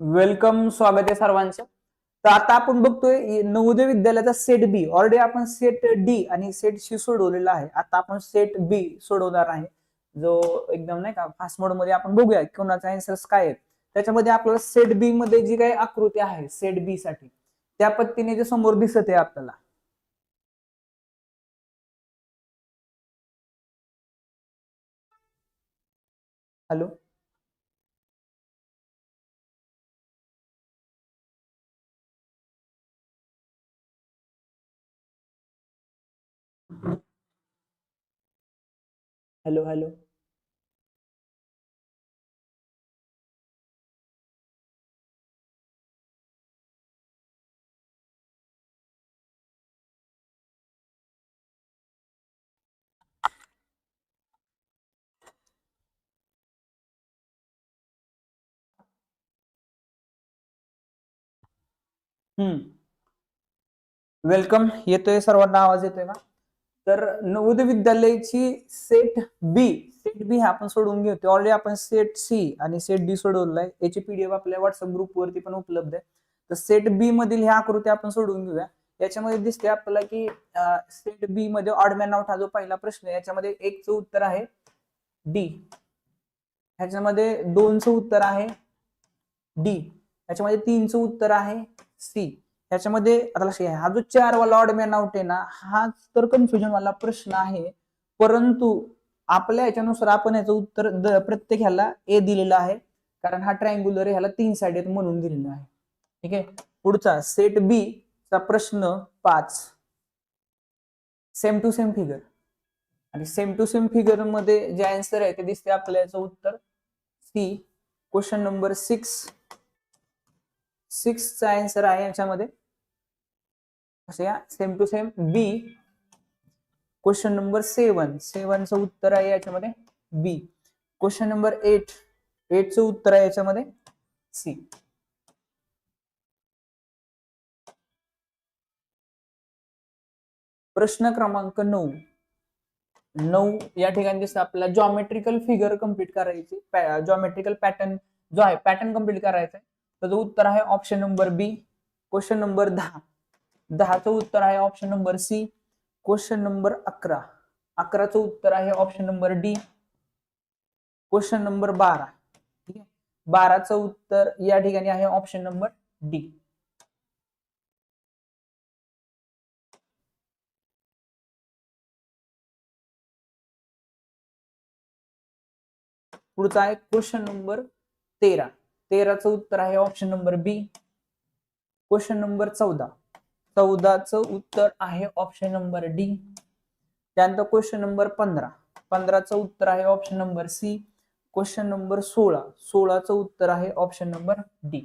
Welcome स्वागत आहे सर्वांचं. तर आता आपण बघतोय नवोदय विद्यालयाचा सेट बी ऑलरेडी आपण सेट डी आणि सेट सी सोडवलेला आहे. आता आपण सेट बी सोडवणार आहे. जो एकदम नाही का फास्ट मोडमध्ये आपण बघूया कोणाचा आन्सर्स काय आहेत. त्याच्यामध्ये आपल्याला सेट बी मध्ये जी काही आकृती आहे सेट बी साठी त्या पद्धतीने जे समोर दिसत आहे आपल्याला. Hello hello hello. हम्म. वेलकम. येतोय? सर्वांना आवाज येतोय का तर नवोदय विद्यालयाची सेट बी सेट बी हा आपण सोडवून घेतो ऑलरेडी आपण सेट सी आणि सेट डी सोडवलाय. याची पीडीएफ आपल्या व्हॉट्सअप ग्रुपवरती पण उपलब्ध आहे. तर सेट बी मधील ह्या आकृती आपण सोडवून घेऊया. याच्यामध्ये दिसते आपल्याला की सेट बी मध्ये ऑडमॅन आउट हा जो पहिला प्रश्न आहे याच्यामध्ये एकचं उत्तर आहे डी ह्याच्यामध्ये दोनचं उत्तर आहे डी याच्यामध्ये तीनचं उत्तर आहे सी ह्याच्यामध्ये आता लक्ष घ्या. हा जो चार वाला ऑड मॅन आउट आहे ना हाच तर कन्फ्युजन वाला प्रश्न आहे. परंतु आपल्या याच्यानुसार आपण याचं उत्तर प्रत्येक ह्याला ए दिलेलं आहे. कारण हा ट्रायंग्युलर आहे ह्याला तीन साइड आहेत म्हणून दिलेला आहे. ठीक आहे? पुढचा सेट बी चा प्रश्न पाच. सेम टू सेम फिगर आणि सेम टू सेम फिगरमध्ये जे आन्सर आहे ते दिसते आपल्या याचं उत्तर सी क्वेश्चन नंबर सिक्स सिक्सचा आन्सर आहे याच्यामध्ये. असं या? Same to same B question number seven सेवनचं उत्तर आहे याच्यामध्ये बी क्वेश्चन नंबर एट एटचं उत्तर आहे याच्यामध्ये सी प्रश्न क्रमांक नऊ. नऊ या ठिकाणी दिसतं आपल्याला जॉमेट्रिकल फिगर कंप्लीट करायची. जॉमेट्रिकल पॅटर्न जो आहे पॅटर्न कंप्लीट करायचा आहे त्याचं उत्तर आहे option number B question number दहा. दहाचं उत्तर आहे option number C question number अकरा. अकराचं उत्तर आहे option number D question number बारा. ठीक आहे? बाराचं उत्तर या ठिकाणी आहे ऑप्शन नंबर डी पुढचा आहे क्वेश्चन नंबर तेरा. तेराचं उत्तर आहे option number B question number चौदा. चौदाचं उत्तर आहे ऑप्शन नंबर डी त्यानंतर क्वेश्चन नंबर पंधरा. पंधराचं उत्तर आहे option number C question number सोळा. सोळाचं उत्तर आहे ऑप्शन नंबर डी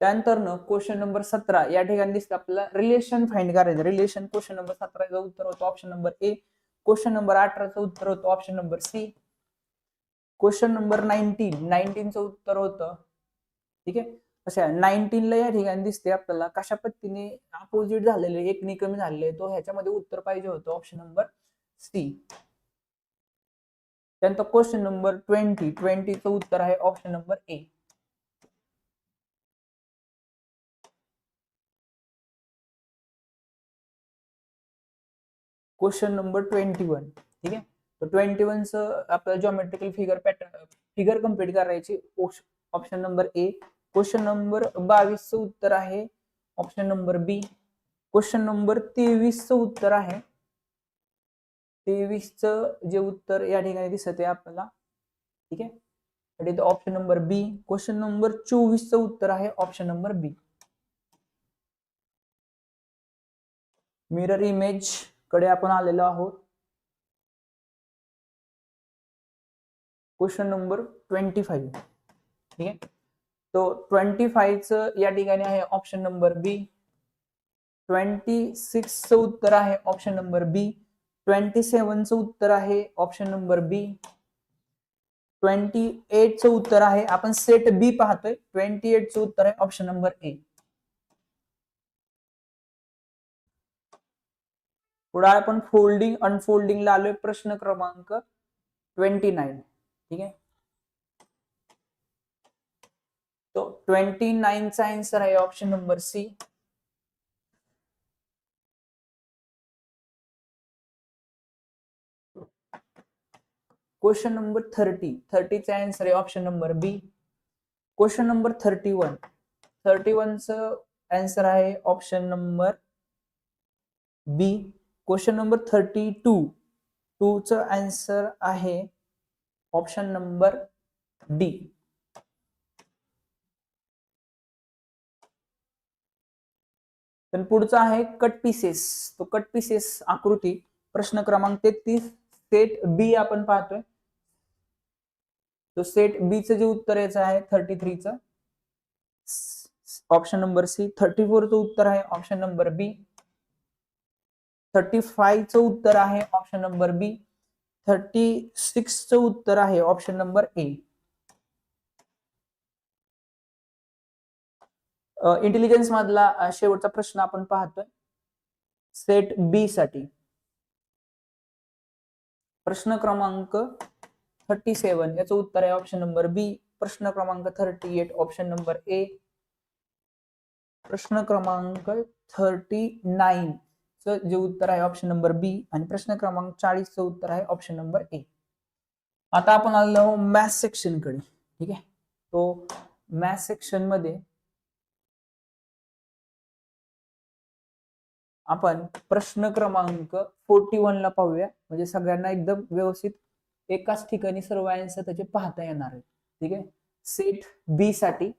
त्यानंतर न क्वेश्चन नंबर सतरा. या ठिकाणी दिसतं आपल्याला रिलेशन फाइंड करायचं. रिलेशन क्वेश्चन नंबर सतराचं उत्तर होतं option number A question number अठराचं उत्तर होतं option number C question number nineteen. नाईन्टीनचं उत्तर होतं. ठीक आहे? अशा नाईन्टीनला या ठिकाणी दिसते आपल्याला कशा पद्धतीने अपोजिट झालेले एक निकमी झालेले तो ह्याच्यामध्ये उत्तर पाहिजे होतं ऑप्शन नंबर सी त्यानंतर क्वेश्चन नंबर ट्वेंटी ट्वेंटीचं उत्तर आहे option number A question number twenty one ठीक आहे? तर ट्वेंटी वनचं आपल्याला geometrical figure pattern figure complete करायची. Option number A question number बावीसचं उत्तर आहे. Option number B question number तेवीसचं उत्तर आहे. तेवीसचं जे उत्तर या ठिकाणी दिसत आहे आपल्याला ठीक आहे? Option number B question number चोवीसचं उत्तर आहे. ऑप्शन नंबर बी मिरर इमेजकडे आपण आलेलो आहोत. Question number twenty five. ठीक आहे? तो ट्वेंटी फाईव्हचं या ठिकाणी आहे ऑप्शन नंबर बी ट्वेंटी सिक्सचं उत्तर आहे ऑप्शन नंबर बी ट्वेंटी सेवनचं उत्तर आहे ऑप्शन नंबर बी ट्वेंटी एटचं उत्तर आहे आपण सेट बी पाहतोय. ट्वेंटी एटचं उत्तर आहे ऑप्शन नंबर ए पुढे आपण फोल्डिंग अनफोल्डिंगला आलोय प्रश्न क्रमांक ट्वेंटी नाईन ठीक आहे? तो ट्वेंटी नाईनचा आंसर आहे option number C question number thirty थर्टीचा answer आहे option number B question number thirty one thirty वनचं answer आहे option number B question number thirty two two च आन्सर आहे ऑप्शन नंबर डी. तर पुढचा आहे कट पीसेस तो cut pieces आकृती प्रश्न क्रमांक तेहतीस सेट बी आपण पाहतोय. तो सेट बी च जे उत्तर याचं आहे थर्टी थ्रीचं ऑप्शन नंबर सी थर्टी फोरचं उत्तर आहे ऑप्शन नंबर बी थर्टी फाईव्हचं उत्तर आहे ऑप्शन नंबर बी थर्टी सिक्सचं उत्तर आहे ऑप्शन नंबर ए इंटेलिजन्स मधला शेवटचा प्रश्न आपण पाहतोय. सेट बी साठी. प्रश्न क्रमांक थर्टी सेवन याचं उत्तर आहे ऑप्शन नंबर बी प्रश्न क्रमांक thirty eight option number A प्रश्न क्रमांक थर्टी नाईन च जे उत्तर आहे ऑप्शन नंबर बी आणि प्रश्न क्रमांक चाळीसचं उत्तर आहे ऑप्शन नंबर ए आता आपण आलो मॅथ सेक्शनकडे. ठीक आहे? तो मॅथ सेक्शनमध्ये आपण प्रश्न क्रमांक फोर्टी वन ला पाहूया. म्हणजे सगळ्यांना एकदम व्यवस्थित एकाच ठिकाणी सर्व आन्सर त्याचे पाहता येणार आहे ठीक आहे? सेट बी साठी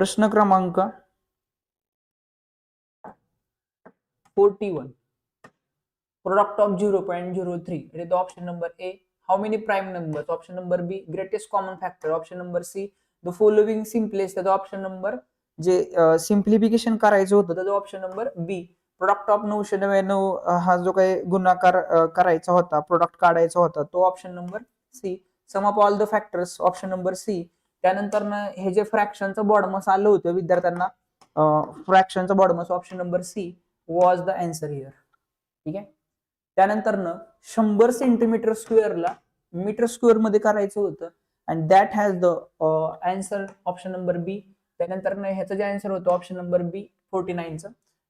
प्रश्न क्रमांक forty one product of zero point zero three it is the option number A how many prime number option number B greatest common factor option number C the following simplest त्याचा option number जे simplification करायचं होतं. त्याचा option number B product of नऊशे नव्याण्णव हा जो काही गुणाकार करायचा होता प्रोडक्ट काढायचा होता तो option number C sum of all the factors option number C त्यानंतर हे जे फ्रॅक्शनचं बॉडमस आलं होतं विद्यार्थ्यांना फ्रॅक्शनचं BODMAS option number C was the answer here ठीक आहे? त्यानंतर शंभर सेंटीमीटर स्क्वेअरला मीटर स्क्वेअरमध्ये करायचं होतं and that has the answer option number B त्यानंतर ह्याचं जे आन्सर होतं ऑप्शन नंबर बी फोर्टी नाईनचं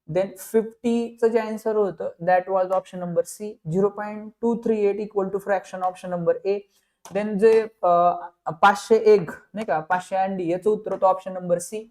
देन फिफ्टीचं जे आन्सर होतं that was option number C zero point two three eight equal to fraction option number A then जे पाचशे एग नाही का? पाचशे अंडी याचं उत्तर होतं ऑप्शन नंबर सी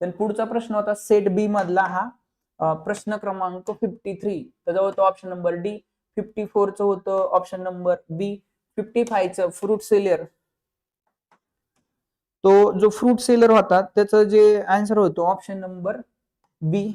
पुढचा प्रश्न होता सेट बी मधला हा प्रश्न क्रमांक फिफ्टी थ्री त्याचा होता ऑप्शन नंबर डी फिफ्टी फोरचं होतं ऑप्शन नंबर बी फिफ्टी फायचं फ्रूट सेलियर तो जो फ्रूट सेलर होता त्याचं जे आन्सर होतो ऑप्शन नंबर बी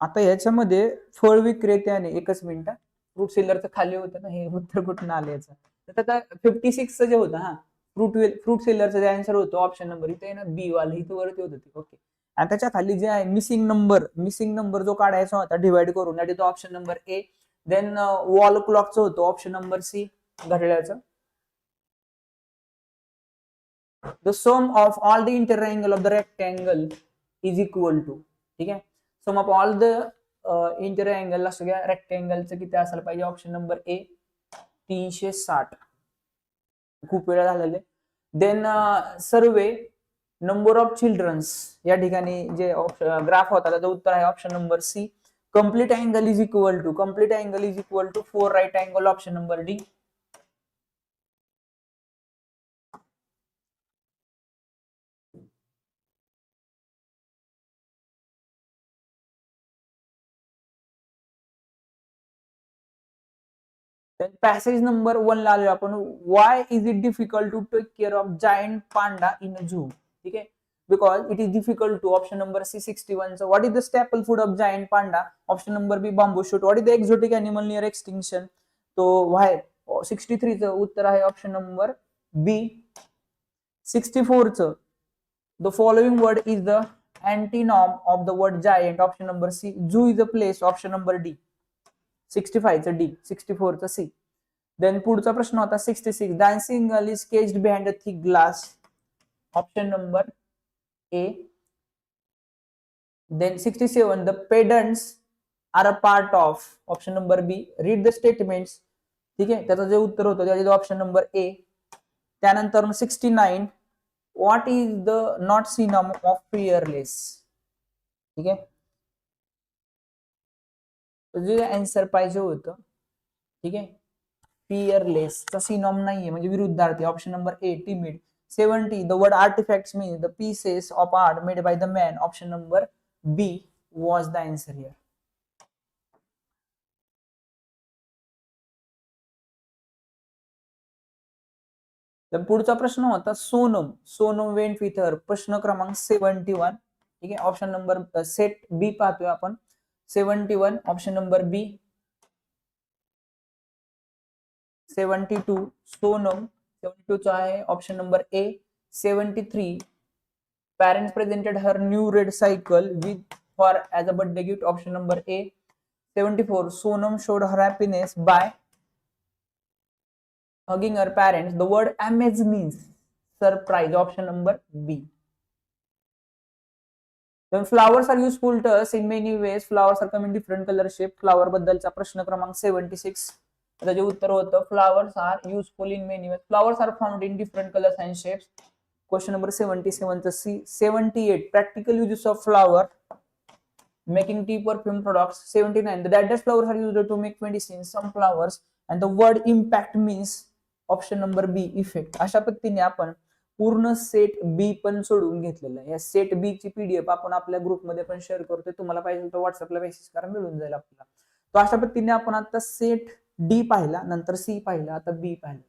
आता याच्यामध्ये फळ विक्रेत्याने एकच मिनिट फ्रूट सेलरचं खाली होतं ना हे उत्तर कुठून आलं याचं? तर आता फिफ्टी सिक्सचं जे होतं हा फ्रूट फ्रूट सेलरचं जे आन्सर होतं ऑप्शन नंबर इथे ना बी वाला इथं वरती होतं ते ओके आणि त्याच्याखाली जे आहे मिसिंग नंबर मिसिंग नंबर जो काढायचा होता डिवाइड करून तो option number A then wall क्लॉकचं होतं option number C घड्याळाचं. The sum of all the inter angle of the rectangle is equal to ठीक आहे? Sum of all the inter angle असू घ्या रेक्टँगलचं किती असायला पाहिजे? ऑप्शन नंबर ए तीनशे साठ. खूप वेळा झालेले. Then survey uh, number of childrens या ठिकाणी जे ग्राफ होता त्याचं उत्तर आहे option number C complete angle is equal to complete angle is equal to four right angle option number D passage number one ला आलो आपण. Why is it difficult to take care of giant panda in a zoo ठीक आहे? Because it is difficult to option number C sixty one what is the staple food of giant panda option number B bamboo shoot what is the exotic animal near extinction तो why sixty थ्रीचं उत्तर आहे option number B sixty फोरचं the following word is the antonym of the word giant option number C zoo is a place option number D sixty फायचं D sixty फोरचं C then पुढचा प्रश्न होता sixty six dancing girl is caged behind a thick glass option number A. Then sixty seven the pendants are a part of option number B read the statements ठीक आहे? त्याचं जे उत्तर होतं त्याचे ऑप्शन नंबर ए त्यानंतर sixty nine what is the not synonym of fearless ठीक आहे? जे आन्सर पाहिजे होतं ठीक आहे? फिअरलेसचा सिनॉम नाहीये म्हणजे विरुद्धार्थी. Option number A timid seventy the word artifact mean the pieces of art made by the man option number B was the answer here तर पुढचा प्रश्न होता Sonam. Sonam went with her प्रश्न क्रमांक सेव्हन्टी वन. ठीक आहे? Option number set B पाहतोय आपण. Seventy one option number B seventy two Sonam. WTO चो है ऑप्शन नंबर ए सेवी three parent presented her new red cycle with for age a birthday gift option number A seventy four Sonam showed her happiness by hugging her parents the word amaze means surprise option number B flowers are useful to in many ways flowers are come in different colour shape flower बदल प्रश्न क्रमांक seventy six त्याचे उत्तर होतं flowers are useful in many ways flowers are found in different colours and shapes question number seventy सेव्हनचं C seventy eight practical uses of flower making tea perfume product 79 the deadest flowers are use to make medicine some flowers and the word impact means option number B effect अशा पद्धतीने आपण पूर्ण set बी पण सोडून घेतलेलं आहे. या set बी ची पीडीएफ आपण आपल्या ग्रुपमध्ये पण शेअर करतोय. तुम्हाला पाहिजे तर व्हॉट्सअपला मेसेज करा मिळून जाईल आपल्याला. तर अशा पद्धतीने आपण आता सेट डी पाहिला नंतर सी पाहिला आता बी पाहिला.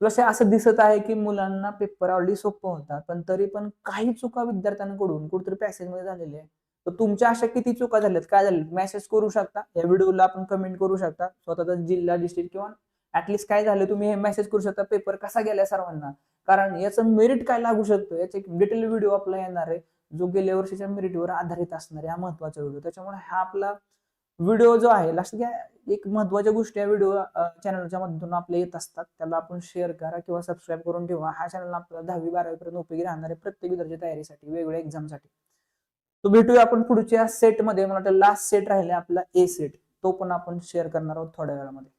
तसे असं दिसत आहे की मुलांना पेपर ऑलरेडी सोपं होता पण तरी पण काही चुका विद्यार्थ्यांकडून कुठेतरी पॅसेजमध्ये झालेल्या आहे तर तुमच्या अशा किती चुका झाल्यात? काय झाल्यात मेसेज करू शकता या व्हिडिओला आपण कमेंट करू शकता स्वतःचा जिल्हा डिस्ट्रिक्ट किंवा ऍटलिस्ट काय झालं तुम्ही हे मेसेज करू शकता पेपर कसा गेला सर्वांना? कारण याचं मेरिट काय लागू शकतो याचे एक डिटेल व्हिडिओ आपला येणार आहे जो गेल्या वर्षीच्या मेरिटवर आधारित असणार आहे हा महत्त्वाचा व्हिडिओ त्याच्यामुळे हा आपला व्हिडिओ जो आहे लक्षात घ्या एक महत्त्वाच्या गोष्टी या व्हिडिओ चॅनलच्या माध्यमातून आपल्या येत असतात. त्याला आपण शेअर करा किंवा सबस्क्राईब करून ठेवा. हा चॅनल आपल्याला दहावी बारावी पर्यंत उपयोगी राहणार आहे प्रत्येक विद्यार्थी तयारीसाठी वेगवेगळ्या एक्झामसाठी तो भेटूया आपण पुढच्या सेटमध्ये मला वाटतं लास्ट सेट राहिले आपला ए सेट तो पण आपण शेअर करणार आहोत थोड्या वेळामध्ये.